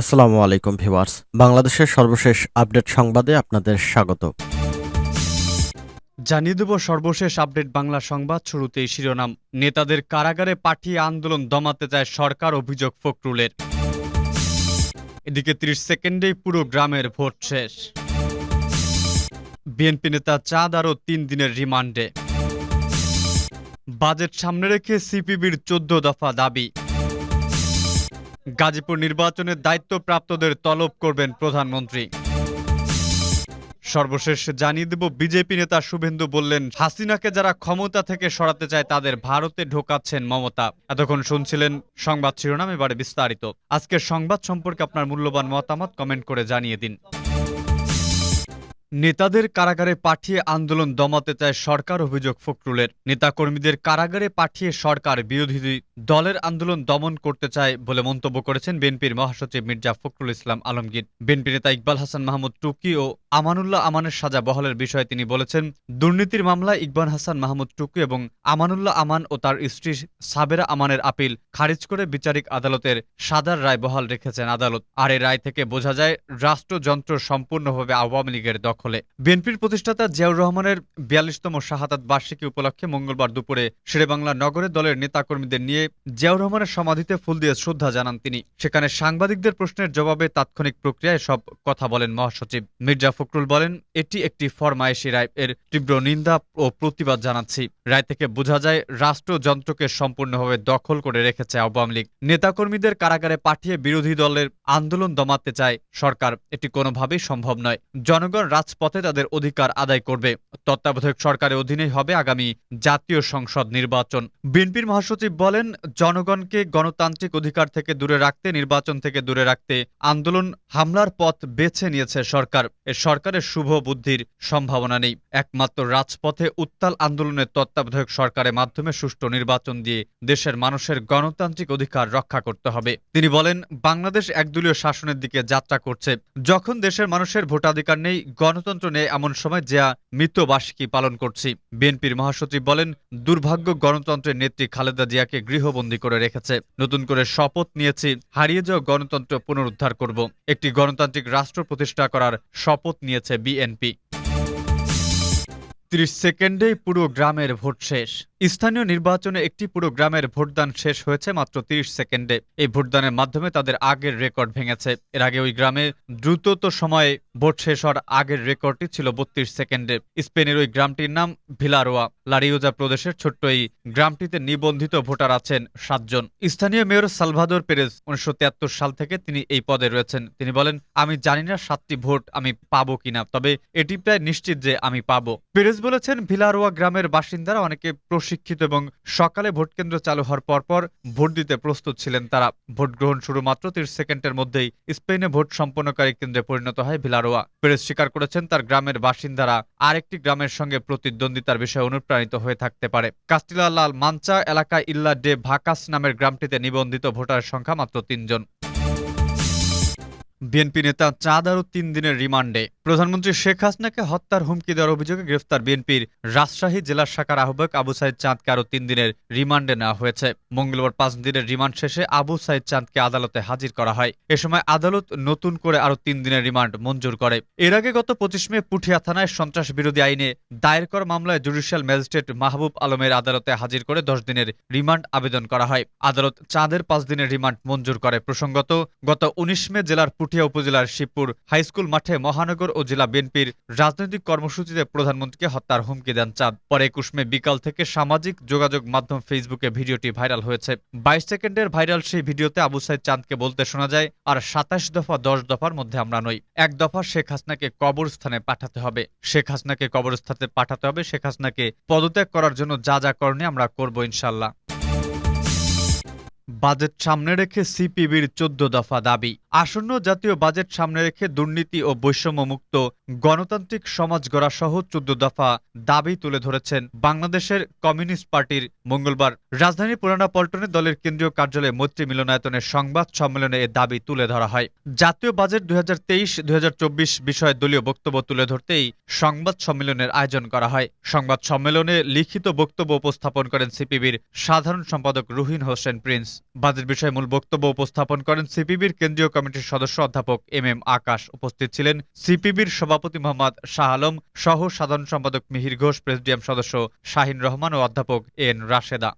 আসসালামু আলাইকুম ভিউয়ার্স। বাংলাদেশের সর্বশেষ আপডেট সংবাদে আপনাদের স্বাগত। জানিয়ে দেব সর্বশেষ আপডেট বাংলা সংবাদ শুরুতেই শিরোনাম। নেতাদের কারাগারে পাঠিয়ে আন্দোলন দমাতে চায় সরকার, অভিযোগ ফখরুলের। এদিকে ত্রিশ সেকেন্ডেই পুরো গ্রামের ভোট শেষ। বিএনপি নেতা চাঁদ আরও তিন দিনের রিমান্ডে। বাজেট সামনে রেখে সিপিবির চোদ্দ দফা দাবি। গাজীপুর নির্বাচনের দায়িত্বপ্রাপ্তদের তলব করবেন প্রধানমন্ত্রী। সর্বশেষ জানিয়ে দেব, বিজেপি নেতা শুভেন্দু বললেন, হাসিনাকে যারা ক্ষমতা থেকে সরাতে চায়, তাদের ভারতে ঢোকাচ্ছেন মমতা। এতক্ষণ শুনছিলেন সংবাদ শিরোনাম, এবারে বিস্তারিত। আজকের সংবাদ সম্পর্কে আপনার মূল্যবান মতামত কমেন্ট করে জানিয়ে দিন। নেতাদের কারাগারে পাঠিয়ে আন্দোলন দমাতে চায় সরকার, অভিযোগ ফখরুলের। নেতাকর্মীদের কারাগারে পাঠিয়ে সরকার বিরোধী দলের আন্দোলন দমন করতে চায় বলে মন্তব্য করেছেন বিএনপির মহাসচিব মির্জা ফখরুল ইসলাম আলমগীর। বিএনপি নেতা ইকবাল হাসান মাহমুদ টুকি ও আমানুল্লাহ আমানের সাজা বহালের বিষয়ে তিনি বলেছেন, দুর্নীতির মামলায় ইকবাল হাসান মাহমুদ টুকি এবং আমানুল্লাহ আমান ও তার স্ত্রী সাবেরা আমানের আপিল খারিজ করে বিচারিক আদালতের সাদার রায় বহাল রেখেছেন আদালত। আর এই রায় থেকে বোঝা যায়, রাষ্ট্রযন্ত্র সম্পূর্ণভাবে আওয়ামী লীগের দখলে। বিএনপির প্রতিষ্ঠাতা জিয়াউর রহমানের বিয়াল্লিশতম শাহাদাত বার্ষিকী উপলক্ষে মঙ্গলবার দুপুরে শেরেবাংলা নগরে দলের নেতাকর্মীদের নিয়ে জিয়াউর রহমানের সমাধিতে ফুল দিয়ে শ্রদ্ধা জানান তিনি। সেখানে সাংবাদিকদের প্রশ্নের জবাবে তাৎক্ষণিক প্রক্রিয়ায় সব কথা বলেন মহাসচিব। মির্জা ফখরুল বলেন, এটি একটি ফরমায়েশি রায়। এর তীব্র নিন্দা ও প্রতিবাদ জানাচ্ছি। রায় থেকে বোঝা যায় রাষ্ট্রযন্ত্রকে সম্পূর্ণভাবে দখল করে রেখেছে আওয়ামী লীগ। নেতাকর্মীদের কারাগারে পাঠিয়ে বিরোধী দলের আন্দোলন দমাতে চায় সরকার। এটি কোনোভাবেই সম্ভব নয়। জনগণ রাজপথে তাদের অধিকার আদায় করবে। তত্ত্বাবধায়ক সরকারের অধীনেই হবে আগামী জাতীয় সংসদ নির্বাচন। বিএনপির মহাসচিব বলেন, জনগণকে গণতান্ত্রিক অধিকার থেকে দূরে রাখতে, নির্বাচন থেকে দূরে রাখতে আন্দোলন হামলার পথ বেছে নিয়েছে সরকার। এ সরকারের শুভ বুদ্ধির সম্ভাবনা নেই। একমাত্র রাজপথে উত্তাল আন্দোলনের তত্ত্বাবধায়ক সরকারের মাধ্যমে সুষ্ঠু নির্বাচন দিয়ে দেশের মানুষের গণতান্ত্রিক অধিকার রক্ষা করতে হবে। তিনি বলেন, বাংলাদেশ একদলীয় শাসনের দিকে যাত্রা করছে। যখন দেশের মানুষের ভোটাধিকার নেই গণতন্ত্র নেই এমন সময় যা মৃত্যুবার্ষিকী পালন করছি। বিএনপির মহাসচিব বলেন, দুর্ভাগ্য গণতন্ত্রের নেত্রী খালেদা জিয়াকে গৃহবন্দী করে রেখেছে। নতুন করে শপথ নিয়েছি, হারিয়ে যাওয়া গণতন্ত্র পুনরুদ্ধার করব। একটি গণতান্ত্রিক রাষ্ট্র প্রতিষ্ঠা করার শপথ নিয়েছে বিএনপি। ত্রিশ সেকেন্ডেই পুরো গ্রামের ভোট শেষ। স্থানীয় নির্বাচনে একটি পুরো গ্রামের ভোটদান শেষ হয়েছে মাত্র ৩০ সেকেন্ডে। এই ভোটদানের মাধ্যমে তাদের আগের রেকর্ড ভেঙেছে। এর আগে ওই গ্রামে দ্রুতত সময়ে ভোট শেষ হওয়ার আগের রেকর্ডটি ছিল বত্রিশ সেকেন্ডে। স্পেনের ওই গ্রামটির নাম ভিলারোয়া। লারিওজা প্রদেশের ছোট্ট এই গ্রামটিতে নিবন্ধিত ভোটার আছেন সাতজন। স্থানীয় মেয়র সালভাদোর পেরেজ উনিশশো তিয়াত্তর সাল থেকে তিনি এই পদে রয়েছেন। তিনি বলেন, আমি জানি না সাতটি ভোট আমি পাবো কিনা, তবে এটি প্রায় নিশ্চিত যে আমি পাবো। পেরেজ বলেছেন, ভিলারোয়া গ্রামের বাসিন্দারা অনেকে প্রশিক্ষিত এবং সকালে ভোট কেন্দ্র চালু হওয়ার পরপর ভোট দিতে প্রস্তুত ছিলেন তারা। ভোট গ্রহণ শুরু মাত্র তিরিশ সেকেন্ডের মধ্যেই স্পেনে ভোট সম্পন্নকারী কেন্দ্রে পরিণত হয় ভিলারোয়া। পেরেজ স্বীকার করেছেন তার গ্রামের বাসিন্দারা আরেকটি গ্রামের সঙ্গে প্রতিদ্বন্দ্বিতার বিষয়ে অনুপ্রাণিত হয়ে থাকতে পারে। কাস্টিলা লাল মাঞ্চা এলাকায় ইল্লা ডে ভাকাস নামের গ্রামটিতে নিবন্ধিত ভোটারের সংখ্যা মাত্র তিনজন। বিএনপি নেতা চাঁদ আরও তিন দিনের রিমান্ডে। প্রধানমন্ত্রী শেখ হাসিনাকে হত্যার হুমকি দেওয়ার অভিযোগে গ্রেফতার বিএনপির রাজশাহী জেলা শাখার আহ্বায়ক আবু সাইদ চাঁদকে আরও তিন দিনের রিমান্ডে নেওয়া হয়েছে। মঙ্গলবার পাঁচ দিনের রিমান্ড শেষে আবু সাইদ চাঁদকে আদালতে হাজির করা হয়। এ সময় আদালত নতুন করে আরও তিন দিনের রিমান্ড মঞ্জুর করে। এর আগে গত পঁচিশ মে পুঠিয়া থানায় সন্ত্রাস বিরোধী আইনে দায়ের করা মামলায় জুডিশিয়াল ম্যাজিস্ট্রেট মাহবুব আলমের আদালতে হাজির করে দশ দিনের রিমান্ড আবেদন করা হয়। আদালত চাঁদের পাঁচ দিনের রিমান্ড মঞ্জুর করে। প্রসঙ্গত, গত উনিশ মে জেলার পুঠিয়া উপজেলার শিবপুর হাইস্কুল মাঠে মহানগর জেলা বিএনপির রাজনৈতিক কর্মসূচিতে প্রধানমন্ত্রীকে হত্যার হুমকি দেন চাঁদ। পরে একুশ মে বিকাল থেকে সামাজিক যোগাযোগ মাধ্যম ফেসবুকে ভিডিওটি ভাইরাল হয়েছে। বাইশ সেকেন্ডের ভাইরাল সেই ভিডিওতে আবু সাইদ চাঁদকে বলতে শোনা যায়, আর সাতাশ দফা দশ দফার মধ্যে আমরা নই। এক দফা শেখ হাসনাকে কবরস্থানে পাঠাতে হবে। শেখ হাসনাকে কবরস্থানে পাঠাতে হবে। শেখ হাসনাকে পদত্যাগ করার জন্য যা যা করণীয় আমরা করব ইনশাল্লাহ বাজেট সামনে রেখে সিপিবির চোদ্দ দফা দাবি। আসন্ন জাতীয় বাজেট সামনে রেখে দুর্নীতি ও বৈষম্য মুক্ত গণতান্ত্রিক সমাজ গড়া সহ চোদ্দ দফা দাবি তুলে ধরেছেন বাংলাদেশের কমিউনিস্ট পার্টির মঙ্গলবার। রাজধানী পুরানা পল্টনে দলের কেন্দ্রীয় কার্যালয়ে মৈত্রী মিলনায়তনের সংবাদ সম্মেলনে এ দাবি তুলে ধরা হয়। জাতীয় বাজেট দুই হাজার তেইশ বিষয়ে দলীয় বক্তব্য তুলে ধরতেই সংবাদ সম্মেলনের আয়োজন করা হয়। সংবাদ সম্মেলনে লিখিত বক্তব্য উপস্থাপন করেন সিপিবির সাধারণ সম্পাদক রুহিন হোসেন প্রিন্স। বাজেট বিষয়ে মূল বক্তব্য উপস্থাপন করেন সিপিবির কেন্দ্রীয় কমিটির সদস্য অধ্যাপক এম এম আকাশ। উপস্থিত ছিলেন সিপিবির সভাপতি মোহাম্মদ শাহ আলম সহ সাধারণ সম্পাদক মিহির ঘোষ, প্রেসিডিয়াম সদস্য শাহিন রহমান ও অধ্যাপক এন রাশেদা।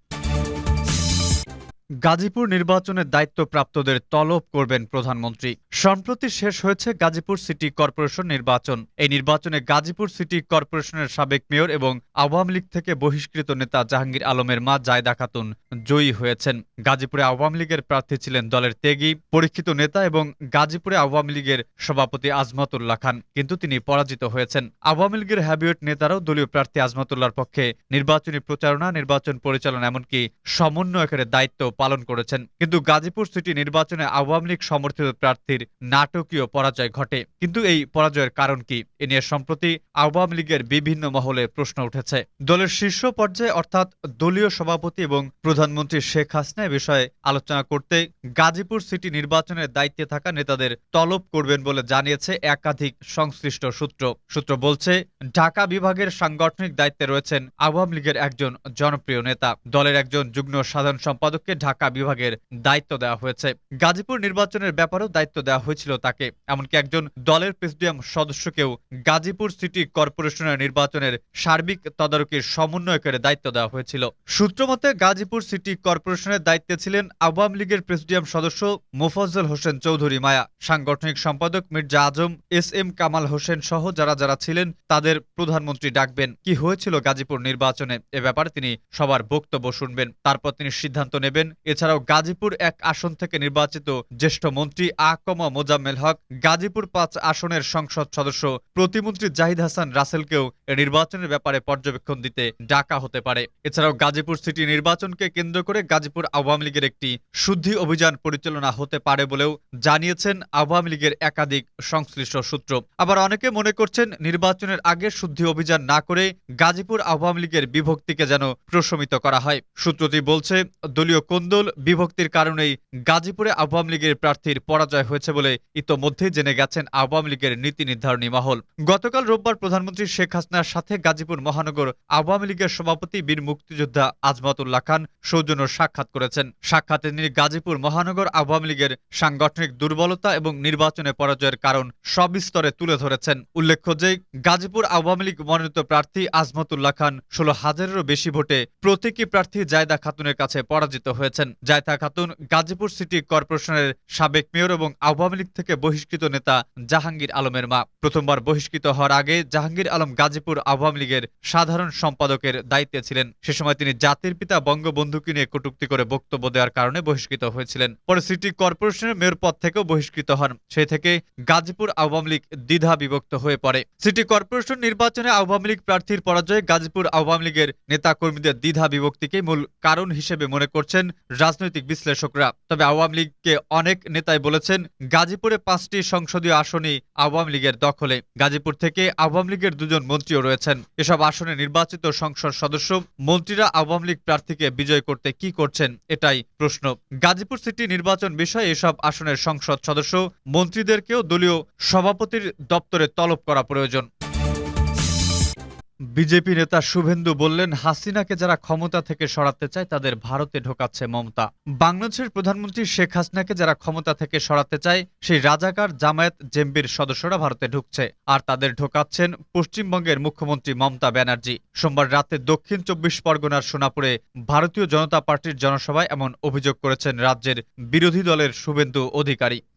গাজীপুর নির্বাচনের দায়িত্বপ্রাপ্তদের তলব করবেন প্রধানমন্ত্রী। সম্প্রতি শেষ হয়েছে গাজীপুর সিটি কর্পোরেশন নির্বাচন। এই নির্বাচনে গাজীপুর সিটি কর্পোরেশনের সাবেক মেয়র এবং আওয়ামী লীগ থেকে বহিষ্কৃত নেতা জাহাঙ্গীর আলমের মা জায়দা খাতুন জয়ী হয়েছেন। গাজীপুরে আওয়ামী লীগের প্রার্থী ছিলেন দলের তেগি পরীক্ষিত নেতা এবং গাজীপুরে আওয়ামী লীগের সভাপতি আজমতুল্লাহ খান, কিন্তু তিনি পরাজিত হয়েছেন। আওয়ামী লীগের হ্যাবিয়েট নেতারাও দলীয় প্রার্থী আজমতুল্লাহর পক্ষে নির্বাচনী প্রচারণা, নির্বাচন পরিচালনা, এমনকি সমন্বয়কের দায়িত্ব পালন করেছেন। কিন্তু গাজীপুর সিটি নির্বাচনে আওয়ামী লীগ সমর্থিত প্রার্থীর নাটকীয় পরাজয় ঘটে। কিন্তু এই পরাজয়ের কারণ কি? এ নিয়ে সম্প্রতি আওয়ামী লীগের বিভিন্ন মহলে প্রশ্ন উঠেছে। দলের শীর্ষ পর্যায়ে অর্থাৎ দলীয় সভাপতি এবং প্রধানমন্ত্রী শেখ হাসিনা বিষয়ে আলোচনা করতে গাজীপুর সিটি নির্বাচনের দায়িত্বে থাকা নেতাদের তলব করবেন বলে জানিয়েছে একাধিক সংশ্লিষ্ট সূত্র। সূত্র বলছে, ঢাকা বিভাগের সাংগঠনিক দায়িত্বে রয়েছেন আওয়ামী লীগের একজন জনপ্রিয় নেতা। দলের একজন যুগ্ম সাধারণ সম্পাদককে ঢাকা বিভাগের দায়িত্ব দেওয়া হয়েছে। গাজীপুর নির্বাচনের ব্যাপারেও দায়িত্ব দেওয়া হয়েছিল তাকে। এমনকি একজন দলের প্রেসিডিয়াম সদস্যকেও গাজীপুর সিটি কর্পোরেশনের নির্বাচনের সার্বিক তদারকির সমন্বয়কের দায়িত্ব দেওয়া হয়েছিল। সূত্রমতে গাজীপুর সিটি কর্পোরেশনের দায়িত্বে ছিলেন আওয়ামী লীগের প্রেসিডিয়াম সদস্য মোফাজ্জল হোসেন চৌধুরী মায়া। সাংগঠনিক সম্পাদক মির্জা আজম, এস এম কামাল হোসেন সহ যারা যারা ছিলেন, তাদের প্রধানমন্ত্রী ডাকবেন। কি হয়েছিল গাজীপুর নির্বাচনে? এ ব্যাপারে তিনি সবার বক্তব্য শুনবেন। তারপর তিনি সিদ্ধান্ত নেবেন এছাড়াও গাজীপুর এক আসন থেকে নির্বাচিত জ্যেষ্ঠ মন্ত্রী আকম মোজাম্মেল হক, গাজীপুর পাঁচ আসনের সংসদ সদস্য প্রতিমন্ত্রী জাহিদ হাসান রাসেলকেও নির্বাচনের ব্যাপারে পর্যবেক্ষণ দিতে ডাকা হতে পারে। এছাড়াও গাজীপুর সিটি নির্বাচনকে কেন্দ্র করে গাজীপুর আওয়ামী লীগের একটি শুদ্ধি অভিযান পরিচালনা হতে পারে বলেও জানিয়েছেন আওয়ামী লীগের একাধিক সংশ্লিষ্ট সূত্র। আবার অনেকে মনে করছেন নির্বাচনের আগে শুদ্ধি অভিযান না করে গাজীপুর আওয়ামী লীগের বিভক্তিকে যেন প্রশমিত করা হয়। সূত্রটি বলছে, দলীয় কোন্দল বিভক্তির কারণেই গাজীপুরে আওয়ামী লীগের প্রার্থীর পরাজয় হয়েছে বলে ইতোমধ্যে জেনে গেছেন আওয়ামী লীগের নীতি নির্ধারণী মহল। গতকাল রোববার প্রধানমন্ত্রী শেখ হাসিনার সাথে গাজীপুর মহানগর আওয়ামী লীগের সভাপতি বীর মুক্তিযোদ্ধা আজমতুল্লাহ খান সৌজন্য সাক্ষাৎ করেছেন। সাক্ষাতে তিনি গাজীপুর মহানগর আওয়ামী লীগের সাংগঠনিক দুর্বলতা এবং নির্বাচনে পরাজয়ের কারণ সবিস্তরে তুলে ধরেছেন। উল্লেখ্য যে, গাজীপুর আওয়ামী লীগ মনোনীত প্রার্থী আজমতুল্লাহ খান ষোলো হাজারেরও বেশি ভোটে প্রতীকী প্রার্থী জায়দা খাতুনের কাছে পরাজিত হয়েছেন জায়দা খাতুন। গাজীপুর সিটি কর্পোরেশনের সাবেক মেয়র এবং আওয়ামী লীগ থেকে বহিষ্কৃত নেতা জাহাঙ্গীর আলমের মা। প্রথমবার বহিষ্কৃত হওয়ার আগে জাহাঙ্গীর আলম গাজীপুর আওয়ামী লীগের সাধারণ সম্পাদকের দায়িত্বে ছিলেন। সে সময় তিনি জাতির পিতা বঙ্গবন্ধুকে নিয়ে কটূক্তি করে বক্তব্য দেওয়ার কারণে বহিষ্কৃত হয়েছিলেন। পরে সিটি কর্পোরেশনের মেয়র পদ থেকেও বহিষ্কৃত হন। সেই থেকে গাজীপুর আওয়ামী লীগ দ্বিধা বিভক্ত হয়ে পড়ে। সিটি কর্পোরেশন নির্বাচনে আওয়ামী লীগ প্রার্থীর পরাজয়ে গাজীপুর আওয়ামী লীগের নেতা কর্মীদের দ্বিধা বিভক্তিকে মূল কারণ হিসেবে মনে করছেন রাজনৈতিক বিশ্লেষকরা। তবে আওয়ামী লীগকে অনেক নেতাই বলেছেন, গাজীপুরে পাঁচটি সংসদীয় আসনই আওয়ামী লীগের দখলে। গাজীপুর থেকে আওয়ামী লীগের দুজন মন্ত্রীও রয়েছেন। এসব আসনে নির্বাচিত সংসদ সদস্য, মন্ত্রীরা আওয়ামী লীগ প্রার্থীকে বিজয় করতে কি করছেন এটাই প্রশ্ন। গাজীপুর সিটি নির্বাচন বিষয়ে এসব আসনের সংসদ সদস্য, মন্ত্রীদেরকেও দলীয় সভাপতির দপ্তরে তলব করা প্রয়োজন। বিজেপি নেতা শুভেন্দু বললেন, হাসিনাকে যারা ক্ষমতা থেকে সরাতে চায়, তাদের ভারতে ঢোকাচ্ছে মমতা। বাংলাদেশের প্রধানমন্ত্রী শেখ হাসিনাকে যারা ক্ষমতা থেকে সরাতে চায়, সেই রাজাকার জামায়াত জেম্বির সদস্যরা ভারতে ঢুকছে, আর তাদের ঢোকাচ্ছেন পশ্চিমবঙ্গের মুখ্যমন্ত্রী মমতা ব্যানার্জি। সোমবার রাতে দক্ষিণ চব্বিশ পরগনার সোনাপুরে ভারতীয় জনতা পার্টির জনসভায় এমন অভিযোগ করেছেন রাজ্যের বিরোধী দলের শুভেন্দু অধিকারী।